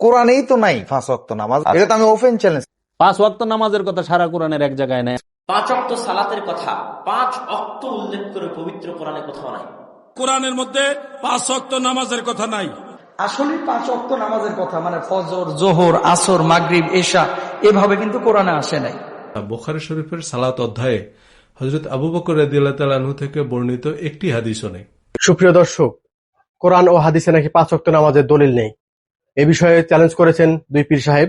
কোরআনেই তো নাই পাঁচ ওয়াক্ত নামাজ। এটা তো আমি ওপেন চ্যালেঞ্জ পাঁচ ওয়াক্ত নামাজের কথা সারা কোরআনের এক জায়গায় নেই। পাঁচ অক্ত সালাতের কথা পাঁচ অক্ত উল্লেখ করে পবিত্র কোরআনে কোথাও নাই। কোরআনের মধ্যে পাঁচ ওয়াক্ত নামাজের কথা নাই। আসলে পাঁচ অক্ত নামাজের কথা মানে ফজর জোহর আসর মাগরিব এশা এভাবে কিন্তু কোরআনে আসে নাই। বোখারি শরীফের সালাত অধ্যায়ে হজরত আবু বকর রাদিয়াল্লাহু থেকে বর্ণিত একটি হাদিসও নেই। সুপ্রিয় দর্শক কোরআন ও হাদিসে নাকি পাঁচ ওয়াক্ত নামাজের দলিল নেই। এ বিষয়ে চ্যালেঞ্জ করেছেন দুই পীর সাহেব।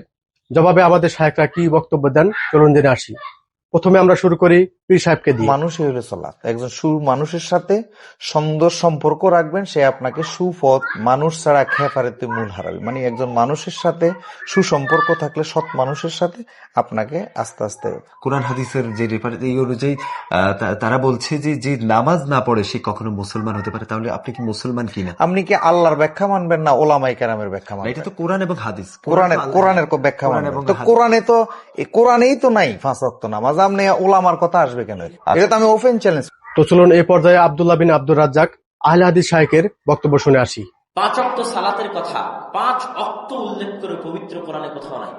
জবাবে আমাদের সাহেবরা কি বক্তব্য দেন? চলুন জেনে আসি। প্রথমে আমরা শুরু করি পীর সাহেবকে দিয়ে। মানুষই হলো সালাত একজন সু মানুষের সাথে সুন্দর সম্পর্ক রাখবেন সে আপনাকে সুপথ মানুষ ছাড়া খেফারেতে মূল হারাবে। মানে একজন মানুষের সাথে সুসম্পর্ক থাকলে সৎ মানুষের সাথে আপনাকে আস্তে আস্তে কোরআন হাদিসের যে রেফারেন্স এই অনুযায়ী তারা বলছে যে যে নামাজ না পড়ে সে কখনো মুসলমান হতে পারে। তাহলে আপনি কি মুসলমান কিনা আপনি কি আল্লাহর ব্যাখ্যা মানবেন না ওলামাই কেরামের ব্যাখ্যা মানবেন? এটা তো কোরআন এবং হাদিস। কোরআনের কোরআনের ব্যাখ্যা মানবেন। তো কোরআনে তো কোরআনেই তো নাই পাঁচ ওয়াক্ত নামাজ। আপনি ওলামার কথা আসবে কেন? এটা তো আমি ওপেন চ্যালেঞ্জ তো চলুন এই পর্যায়ে আব্দুল্লাহ বিন আব্দুর রাজ্জাক আহলে হাদিস শাহেকের বক্তব্য শুনে আসি। পাঁচ অক্ত সালাতের কথা পাঁচ অক্ত উল্লেখ করে পবিত্র কোরআনে কোথাও নাই।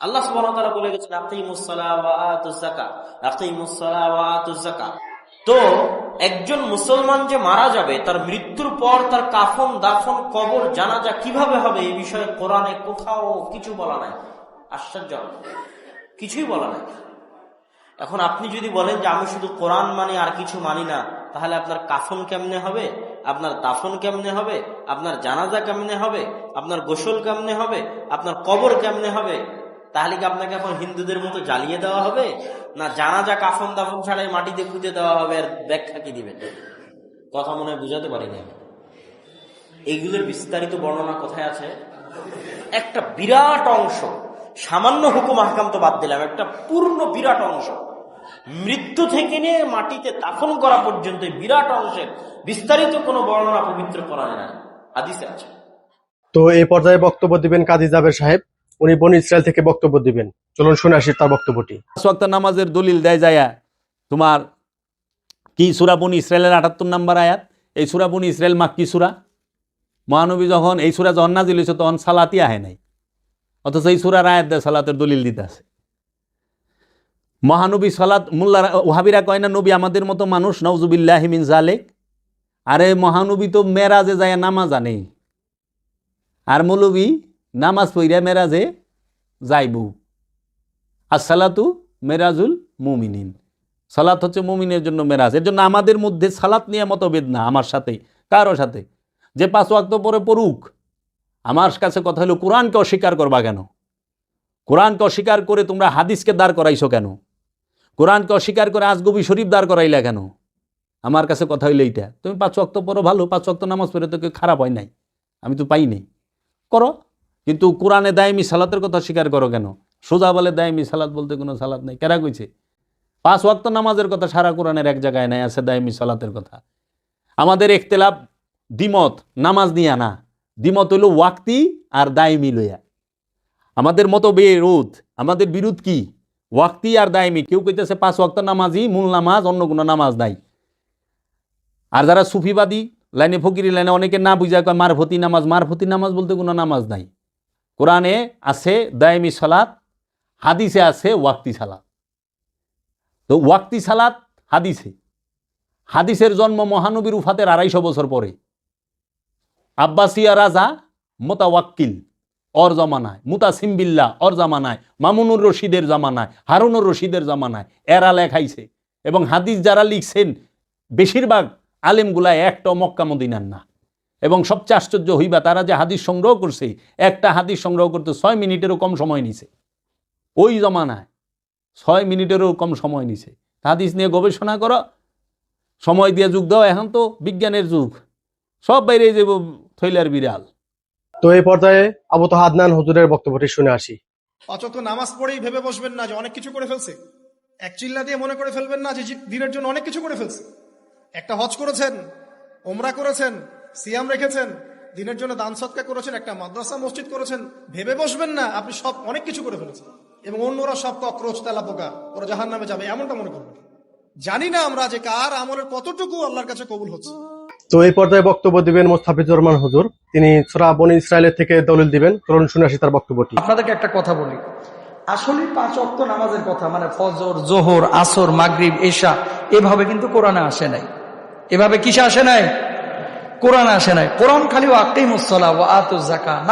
আল্লাহ সুবহানাহু ওয়া তাআলা বলে গেছেন আকিমুস-সালাহ ওয়া আতুজ-যাকাত আকিমুস-সালাহ ওয়া আতুজ-যাকাত তো একজন মুসলমান যে মারা যাবে তার মৃত্যুর পর তার কাফন দাফন কবর জানাজা কীভাবে হবে এই বিষয়ে কোরআনে কোথাও কিছু বলা নাই। আশ্চর্য। কিছুই বলা নাই। এখন আপনি যদি বলেন যে আমি শুধু কোরআন মানি, আর কিছু মানি না, তাহলে আপনার কাফন কেমনে হবে? আপনার দাফন কেমনে হবে? আপনার জানাজা কেমনে হবে? আপনার গোসল কেমনে হবে? আপনার কবর কেমনে হবে? তাহলে কি আপনাকে এখন হিন্দুদের মতো জ্বালিয়ে দেওয়া হবে? না জানাজা কাফন দাফন ছাড়াই মাটিতে পুঁতে দেওয়া হবে আর ব্যাখ্যা কি দিবেন? কথা মনে হয় বুঝাতে পারিনি আমি। এইগুলোর বিস্তারিত বর্ণনা কোথায় আছে? একটা বিরাট অংশ সামান্য হুকুম হাকাম তো বাদ দিলাম একটা পূর্ণ বিরাট অংশ। মৃত্যু থেকে নিয়ে মাটিতে দাফন করা পর্যন্ত এই বিরাট অংশের বিস্তারিত কোনো বর্ণনা পবিত্র করা নাই হাদিসে আছে। তো এই পর্যায়ে বক্তব্য দিবেন কাজী জাবের সাহেব। উনি বনি ইসরায়েল থেকে বক্তব্য দিবেন। চলুন শুনে আসি তার বক্তব্যটি। নামাজের দলিল দেয় যায়া তোমার কি সুরাবনি ইসরায়েলের আটাত্তর নাম্বার আয়াত? এই সুরাবনি ইসরায়েল মাক্কি সুরা? মহানবী যখন এই সুরা যখন নাজিল হয়েছে তখন সালাতি আহে নাই। অথচ এই সুরার আয়াত দেয় সালাতের দলিল দিতে আছে। মহানবী সালাত মোল্লা ওহাবিরা কয় না, নবী আমাদের মতো মানুষ নওজুবিল্লাহ মিন জালেক আরে মহানবী তো মেরাজে যায়, নামাজ আনে। আর মৌলবী নামাজ পইরা মেরাজে যাইবু। আসসালাতু মেরাজুল মুমিনিন। সালাত হচ্ছে মুমিনের জন্য মেরাজ। এর জন্য আমাদের মধ্যে সালাত নিয়ে মতভেদ না আমার সাথে, কারও সাথে। যে পাঁচ ওয়াক্ত পরে পড়ুক আমার কাছে কথা হলো, কোরআনকে অস্বীকার করবা কেন? কোরআনকে অস্বীকার করে তোমরা হাদিসকে দাঁড় করাইছো কেন? কোরআনকে অস্বীকার করে আজগবি শরীফ দাঁড় করাইলা কেন? আমার কাছে কথা হইল এইটা। তুমি পাঁচ ওয়াক্ত পড়ো ভালো, পাঁচ ওয়াক্ত নামাজ পড়ে তো কেউ খারাপ হয় নাই। আমি তো পাই নাই। করো। কিন্তু কোরআনে দায়মি সালাতের কথা স্বীকার করো কেন? সোজা বলে দায়মি সালাত বলতে কোনো সালাত নেই। কেরা কইছে? পাঁচ ওয়াক্ত নামাজের কথা সারা কোরআনের এক জায়গায় নাই, আছে দায়মি সালাতের কথা। আমাদের একতেলাপ দ্বিমত, নামাজ নিয়া না। দ্বিমত হইল ওয়াক্তি আর দায়মি লইয়া। আমাদের মতো বিরোধ, আমাদের বিরোধ কি? ওয়াক্তি আর দায়মি। কেউ কইতেছে পাঁচ ওয়াক্ত নামাজই মূল নামাজ, অন্য কোনো নামাজ নাই। আর যারা সুফিবাদী, লাইনে ফকিরি লাইনে অনেকে না বুঝা কয়, মারফতি নামাজ মারফতি নামাজ বলতে কোনো নামাজ নাই। কোরআনে আছে দায়মি সালাত, হাদিসে আছে ওয়াক্তি সালাত। তো ওয়াক্তি সালাত হাদিসে। হাদিসের জন্ম মহানবীর উফাতের আড়াইশো বছর পরে। আব্বাসিয়া রাজা মোতাওয়াক্কিল অর জমানায়। মুতাসিমবিল্লা অর জামানায়। মামুনুর রশিদের জামানায়, হারুনুর রশিদের জামানায়। এরা লেখাইছে। এবং হাদিস যারা লিখছেন, বেশিরভাগ আলেমগুলা একটা মক্কা মদিনার না। এবং সবচেয়ে আশ্চর্য হইবা, তারা যে হাদিস সংগ্রহ করছে, একটা হাদিস সংগ্রহ করতে ছয় মিনিটেরও কম সময় নিছে। ওই জমানায় ছয় মিনিটেরও কম সময় নিছে। হাদিস নিয়ে গবেষণা করো। সময় দিয়ে যুগ দাও, এখন তো বিজ্ঞানের যুগ। সব বাইরে যাব থৈলার বিড়াল। তো এই পর্যায়ে আবু তো হাদনান হুজুরের বক্তব্যটি শুনে আসি। অচত নামাজ পড়েই ভেবে বসবেন না যে অনেক কিছু করে ফেলছে। এক চিল্লা দিয়ে মনে করে ফেলবেন না যে দিনের জন্য অনেক কিছু করে ফেলছে। একটা হজ করেছেন ওমরা করেছেন সিয়াম রেখেছেন দিনের জন্য দান সৎকা করেছেন একটা মাদ্রাসা মসজিদ করেছেন ভেবে বসবেন না আপনি সব অনেক কিছু করে ফেলেছেন। এবং অন্যরা সব কক্রোচ তেলা পোকা ওরা জাহান নামে যাবে এমনটা মনে করবেন। জানি না আমরা যে কার আমলের কতটুকু আল্লাহর কাছে কবুল হচ্ছে। তো এই পর্যায়ে বক্তব্য দিবেন মোস্তাফিজুর রহমান হুজুর। তিনি সুরা বনি ইসরায়েলের থেকে দলিল দিবেন। চলুন শুনে আসি তার বক্তব্যটি। আপনাদেরকে একটা কথা বলি। আসলে পাঁচ অক্ত নামাজের কথা মানে ফজর, জোহর, আসর, মাগরিব এশা এভাবে কিন্তু কোরআনে আসে নাই। এভাবে কিসে আসে নাই? কোরআনে আসে নাই। কোরআন খালি ও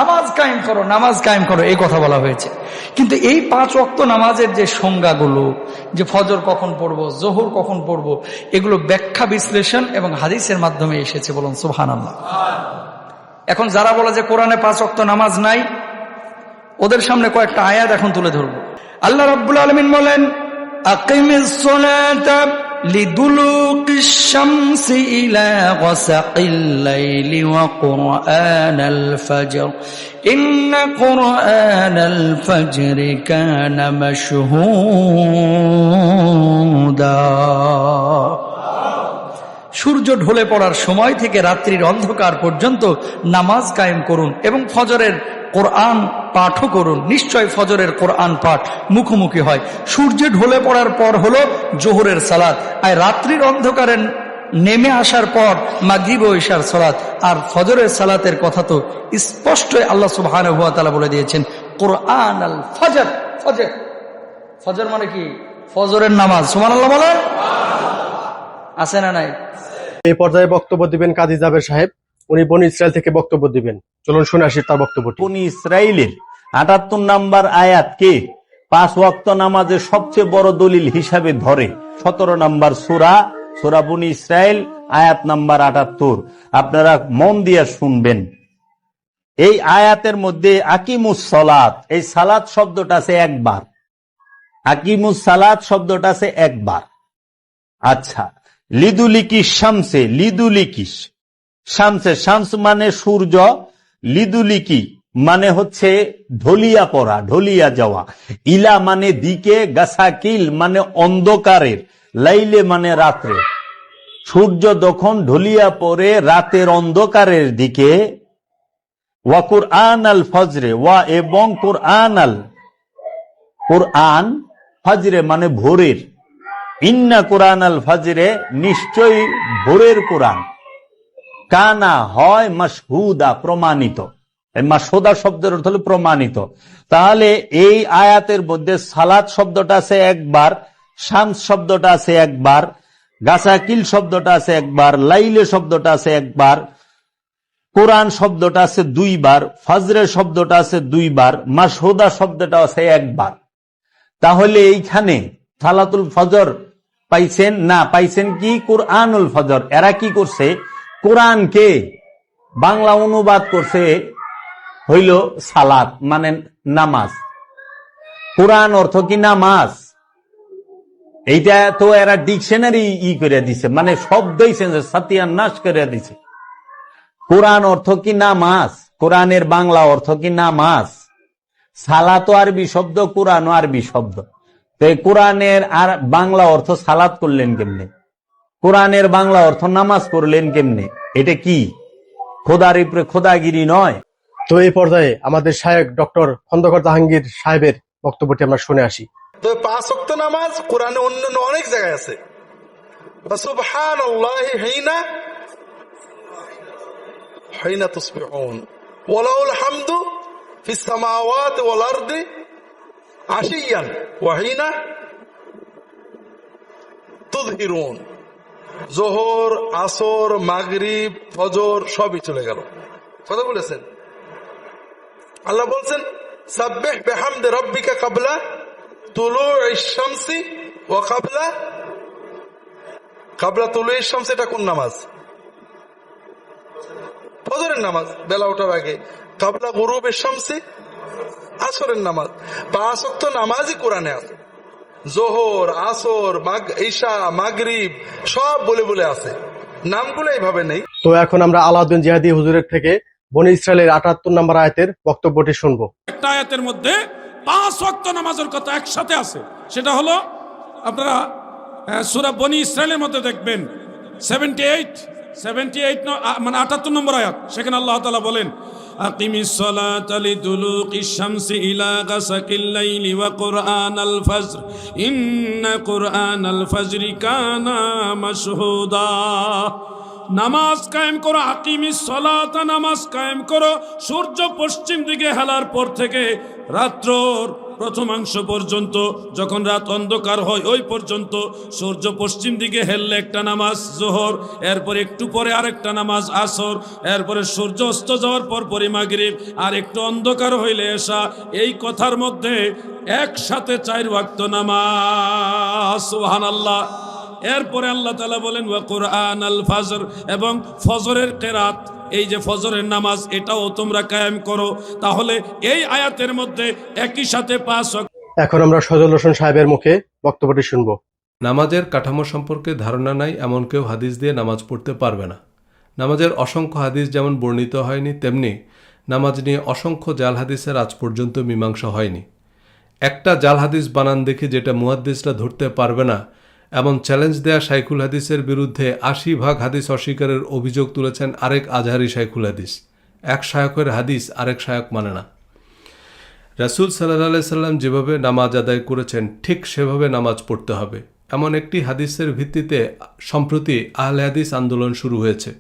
নামাজ কায়েম করো, নামাজ কায়েম করো, এই কথা বলা হয়েছে। কিন্তু এই পাঁচ অক্ত নামাজের যে সংজ্ঞাগুলো, যে ফজর কখন পড়ব, জোহর কখন পড়ব, এগুলো ব্যাখ্যা, বিশ্লেষণ এবং হাদিসের মাধ্যমে এসেছে বলুন সুহান এখন যারা বলে যে কোরআনে পাঁচ অক্ত নামাজ নাই, ওদের সামনে কয়েকটা আয়াত এখন তুলে ধরবো। আল্লাহ রাব্বুল আলমিন বলেন সালাতা লিদুলুকিশ শামসি ইলা গাসাকিল লাইলি ওয়া কুরআনাল ফাজর ইন্না কুরআনাল ফাজরি কানা মাশহুদা সূর্য ঢলে পড়ার সময় থেকে রাত্রির অন্ধকার পর্যন্ত নামাজ কায়েম করুন এবং ফজরের কোরআন পাঠও করুন। নিশ্চয় ফজরের কোরআন পাঠ মুখোমুখি হয়। সূর্য ঢলে পড়ার পর হলো জোহরের সালাত। আর রাত্রির অন্ধকারে নেমে আসার পর মাগরিব ও ইশার সালাত। আর ফজরের সালাতের কথা তো স্পষ্টই আল্লাহ সুবহান বলে দিয়েছেন কোরআন আল ফজর। ফজর। ফজর মানে কি? ফজরের নামাজ। সুমান আল্লাহ বলেন? আছে না নাই? এই পর্যায়ে বক্তব্য দিবেন কাজী জাবের সাহেব। উনি বনি ইসরায়েল থেকে বক্তব্য দিবেন। চলুন শুনে আসি তার বক্তব্যটি। বনি ইসরায়েলের আটাত্তর নাম্বার আয়াতকে পাঁচ ওয়াক্ত নামাজের সবচেয়ে বড় দলিল হিসাবে ধরে? সতেরো নাম্বার সুরা সুরা বনি ইসরায়েল আয়াত নাম্বার আটাত্তর। আপনারা মন দিয়ে শুনবেন। এই আয়াতের মধ্যে আকিমুস সালাত এই সালাত শব্দটা আছে একবার। আকিমুস সালাত শব্দটা আছে একবার। আচ্ছা। লিদুলিকিস শামসে লিদুলিকিস শামসে, শামস মানে সূর্য, লিদুলিকি মানে হচ্ছে ঢলিয়া পড়া, ঢলিয়া যাওয়া। ইলা মানে দিকে, গাছাকিল মানে অন্ধকারের, লাইলে মানে রাত্রে। সূর্য যখন ঢলিয়া পড়ে রাতের অন্ধকারের দিকে, ওয়া কুরআন আল ফজরে, ওয়া এবং কুরআন আল কুরআন ফজরে মানে ভোরের। ইন্না কোরআন আল ফাজরে নিশ্চয়ই ভোরের কোরআন। কানা হয় মাসহুদা প্রমাণিত। এই মাসহুদা শব্দের অর্থ হলো প্রমাণিত। তাহলে এই আয়াতের মধ্যে সালাদ শব্দটা আছে একবার, শামস শব্দটা আছে একবার, গাছাকিল শব্দটা আছে একবার, লাইলে শব্দটা আছে একবার, কোরআন শব্দটা আছে দুইবার, ফজরের শব্দটা আছে দুইবার মাসহুদা শব্দটা আছে একবার। তাহলে এইখানে সালাতুল ফজর পাইছেন না পাইছেন কি কোরআনুল ফজর? এরা কি করছে? কোরআনকে বাংলা অনুবাদ করছে হইল সালাত মানে নামাজ। কোরআন অর্থ কি নামাজ? এইটা তো এরা ডিকশনারি ই করে দিছে মানে শব্দই সাতিয়ান নাশ করে দিছে। কোরআন অর্থ কি নামাজ? কোরআনের বাংলা অর্থ কি নামাজ? সালাত আরবি শব্দ, কোরআন আরবি শব্দ। তো এই কোরআনের আর বাংলা অর্থ সালাত করলেন কেমনে? কোরআনের বাংলা অর্থ নামাজ করলেন কেমনে? এটা কি? খোদার উপরে খোদাগিরি নয়? তো এই পর্যায়ে আমাদের শায়ক ডক্টর খন্দকর জাহাঙ্গীর সাহেবের বক্তব্যটি আমরা শুনে আসি। তো পাঁচ ওয়াক্ত নামাজ কোরআনে অন্যান্য অনেক জায়গায় আছে। সুবহান হিনা হিনা তুসবিহুন। ওয়ালাউল হামদু ফিস সামাওয়াতি ওয়াল আরদি আশিয়ান ওয়া হিনা তুযহিরুন জোহর, আসর, মাগরিব, ফজর সবই চলে গেল। কথা বলেছেন? আল্লাহ বলছেন, সাব্বিহ বিহামদি রাব্বিকা কাবলা তুলু শামসি ও কাবলা কাবলা তুলু শামস, এটা কোন নামাজ? ফজরের নামাজ, বেলা ওঠার আগে। কাবলা গরুব শামসি আসরের নামাজ। পাঁচ অক্ত নামাজই কোরআনে আছে। জোহর আসর ঈশা মাগরিব সব বলে বলে আছে। নামগুলো এইভাবে নেই। তো এখন আমরা আলাউদ্দিন জিহাদি হুজুরের থেকে বনি ইসরায়েলের আটাত্তর নম্বর আয়াতের বক্তব্যটি শুনব। একটা আয়াতের মধ্যে পাঁচ ওয়াক্ত নামাজের কথা একসাথে আছে। সেটা হলো আপনারা সূরা বনি ইসরায়েলের মধ্যে দেখবেন সেভেন্টি এইট সেভেন্টি এইট মানে আটাত্তর নম্বর আয়াত। সেখানে আল্লাহ তালা বলেন আকিমিস الصلاة لدلوق الشمس إلى غسق الليل وقرآن الفجر إن قرآن الفجر كان مشهودا নামাজ কায়েম করো আকিমি সলাতা নামাজ কায়েম করো সূর্য পশ্চিম দিকে হেলার পর থেকে রাত্রর প্রথমাংশ পর্যন্ত যখন রাত অন্ধকার হয়, ওই পর্যন্ত সূর্য পশ্চিম দিকে হেললে একটা নামাজ জোহর, এরপর একটু পরে আরেকটা নামাজ আসর, এরপরে সূর্য অস্ত যাওয়ার পর পরে মাগরিব, আর একটু অন্ধকার হইলে এসা এই কথার মধ্যে একসাথে চার ওয়াক্ত নামাজ সুহান আল্লাহ এরপরে আল্লাহ তালা বলেন, ওয়া কোরআন আল ফাজর, এবং ফজরের কেরাত। এই যে ফজরের নামাজ এটাও তোমরা কায়েম করো। তাহলে এই আয়াতের মধ্যে একই সাথে পাঁচ এখন আমরা সজল হোসেন সাহেবের মুখে বক্তব্যটি শুনব। নামাজের কাঠামো সম্পর্কে ধারণা নাই এমন কেউ হাদিস দিয়ে নামাজ পড়তে পারবে না। নামাজের অসংখ্য হাদিস যেমন বর্ণিত হয়নি তেমনি নামাজ নিয়ে অসংখ্য জাল হাদিসের আজ পর্যন্ত মীমাংসা হয়নি। একটা জাল হাদিস বানান দেখে যেটা মুহাদ্দিসরা ধরতে পারবে না এমন চ্যালেঞ্জ দেয়া শাইখুল হাদিসের বিরুদ্ধে আশি ভাগ হাদিস অস্বীকারের অভিযোগ তুলেছেন আরেক আজহারি শাইখুল হাদিস। এক শায়কের হাদিস আরেক শায়ক মানে না। রাসুল সাল্লাহ সাল্লাম যেভাবে নামাজ আদায় করেছেন, ঠিক সেভাবে নামাজ পড়তে হবে। এমন একটি হাদিসের ভিত্তিতে সম্প্রতি আহলে হাদিস আন্দোলন শুরু হয়েছে।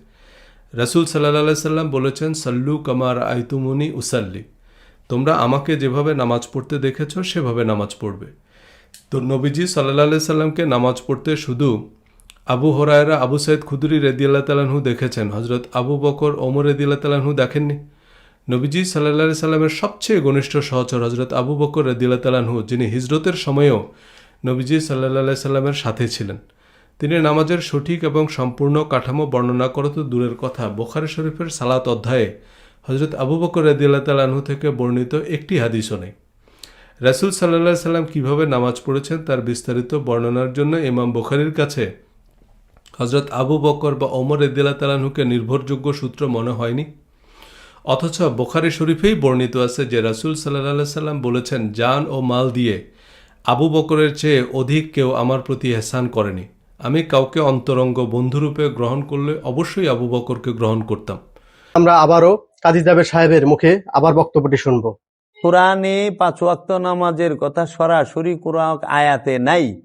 রাসুল সাল্লাহ সাল্লাম বলেছেন, সাল্লু কামার আইতুমুনি উসাল্লি। তোমরা আমাকে যেভাবে নামাজ পড়তে দেখেছ, সেভাবে নামাজ পড়বে। তো নবীজি সাল্লাহ সাল্লামকে নামাজ পড়তে শুধু আবু হরায়রা, আবু সৈয়দ খুদুরি রেদিয়াল্লাহ তালাহু দেখেছেন। হজরত আবু বকর, ওমর রেদিয়াল্লাহ তালাহু দেখেননি। নবীজি সাল্লাহ সাল্লামের সবচেয়ে ঘনিষ্ঠ সহচর হজরত আবু বকর রদিল্লা তালানহু যিনি হিজরতের সময়ও নবীজি সাল্লাহ সাল্লামের সাথে ছিলেন। তিনি নামাজের সঠিক এবং সম্পূর্ণ কাঠামো বর্ণনা করা তো দূরের কথা। বোখারি শরীফের সালাত অধ্যায়ে হজরত আবু বকর রদিল্লা তালানহু থেকে বর্ণিত একটি হাদিসও নেই। রাসুল সাল্লাহ সাল্লাম কীভাবে নামাজ পড়েছেন তার বিস্তারিত বর্ণনার জন্য ইমাম বুখারির কাছে হজরত আবু বকর বা ওমর রদিল্লা তালানহুকে নির্ভরযোগ্য সূত্র মনে হয়নি। অথচ বোখারি শরীফেই বর্ণিত আছে যে রাসুল সাল্লাহ সাল্লাম বলেছেন, জান ও মাল দিয়ে আবু বকরের চেয়ে অধিক কেউ আমার প্রতি হেসান করেনি। আমি কাউকে অন্তরঙ্গ বন্ধুরূপে গ্রহণ করলে অবশ্যই আবু বকরকে গ্রহণ করতাম। আমরা আবারও কাজী জাবের সাহেবের মুখে আবার বক্তব্যটি শুনব। কোরআনে পাঁচ ওয়াক্ত নামাজের কথা সরাসরি কোরআন আয়াতে নাই।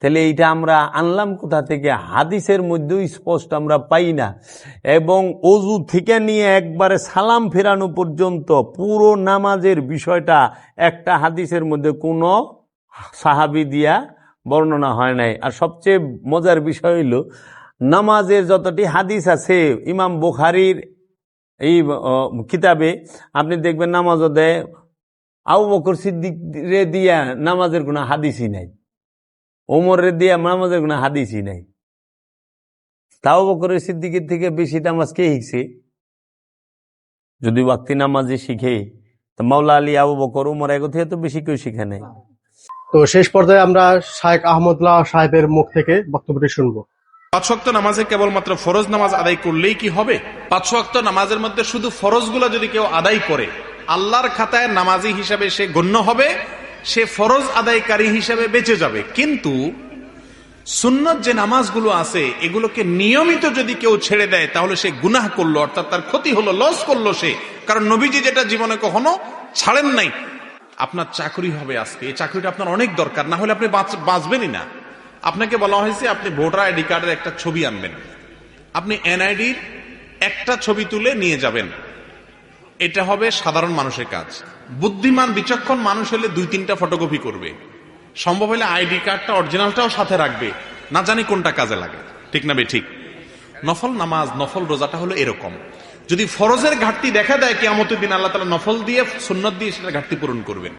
তাহলে এইটা আমরা আনলাম কোথা থেকে? হাদিসের মধ্যেও স্পষ্ট আমরা পাই না। এবং অজু থেকে নিয়ে একবারে সালাম ফেরানো পর্যন্ত পুরো নামাজের বিষয়টা একটা হাদিসের মধ্যে কোনো সাহাবি দিয়া বর্ণনা হয় নাই। আর সবচেয়ে মজার বিষয় হইল, নামাজের যতটি হাদিস আছে, ইমাম বুখারির এই কিতাবে আপনি দেখবেন নামাজও দেয়। আবু বকর সিদ্দিক রে দিয়া নামাজের কোনো হাদিসই নাই। ওমর রে দিয়া নামাজের কোনো হাদিসই নাই। তাও বকরের সিদ্দিকের থেকে বেশি নামাজ কে শিখছে? যদি বাক্তি নামাজে শিখে, তো মাওলা আলী, আবু বকর উমর এগো থেকে তো বেশি কেউ শিখে নাই। তো শেষ পর্যায়ে আমরা শায়েক আহমদুল্লাহ সাহেবের মুখ থেকে বক্তব্যটি শুনব। পাঁচ নামাজে কেবলমাত্র ফরজ নামাজ আদায় করলেই কি হবে? পাঁচ নামাজের মধ্যে শুধু ফরজগুলো যদি কেউ আদায় করে, আল্লাহর খাতায় নামাজি হিসাবে সে গণ্য হবে, সে ফরজ আদায়কারী হিসাবে বেঁচে যাবে। কিন্তু সুন্নত যে নামাজগুলো আছে, এগুলোকে নিয়মিত যদি কেউ ছেড়ে দেয়, তাহলে সে গুনাহ করল, অর্থাৎ তার ক্ষতি হলো লস করল সে। কারণ নবীজি যেটা জীবনে কখনো ছাড়েন নাই। আপনার চাকরি হবে আজকে, এই চাকরিটা আপনার অনেক দরকার, না হলে আপনি বাঁচ- বাঁচবেনই না। আপনাকে বলা হয়েছে আপনি ভোটার আইডি কার্ডের একটা ছবি আনবেন। আপনি এনআইডির একটা ছবি তুলে নিয়ে যাবেন। এটা হবে সাধারণ মানুষের কাজ। বুদ্ধিমান, বিচক্ষণ মানুষ হলে দুই তিনটা ফটোকপি করবে। সম্ভব হলে আইডি কার্ডটা অরিজিনালটাও সাথে রাখবে। না জানি কোনটা কাজে লাগে। ঠিক না বে, ঠিক? নফল নামাজ, নফল রোজাটা হলো এরকম। যদি ফরজের ঘাটতি দেখা দেয়, কেয়ামতের দিন আল্লাহ তালা নফল দিয়ে, সুন্নত দিয়ে সেটা ঘাটতি পূরণ করবেন।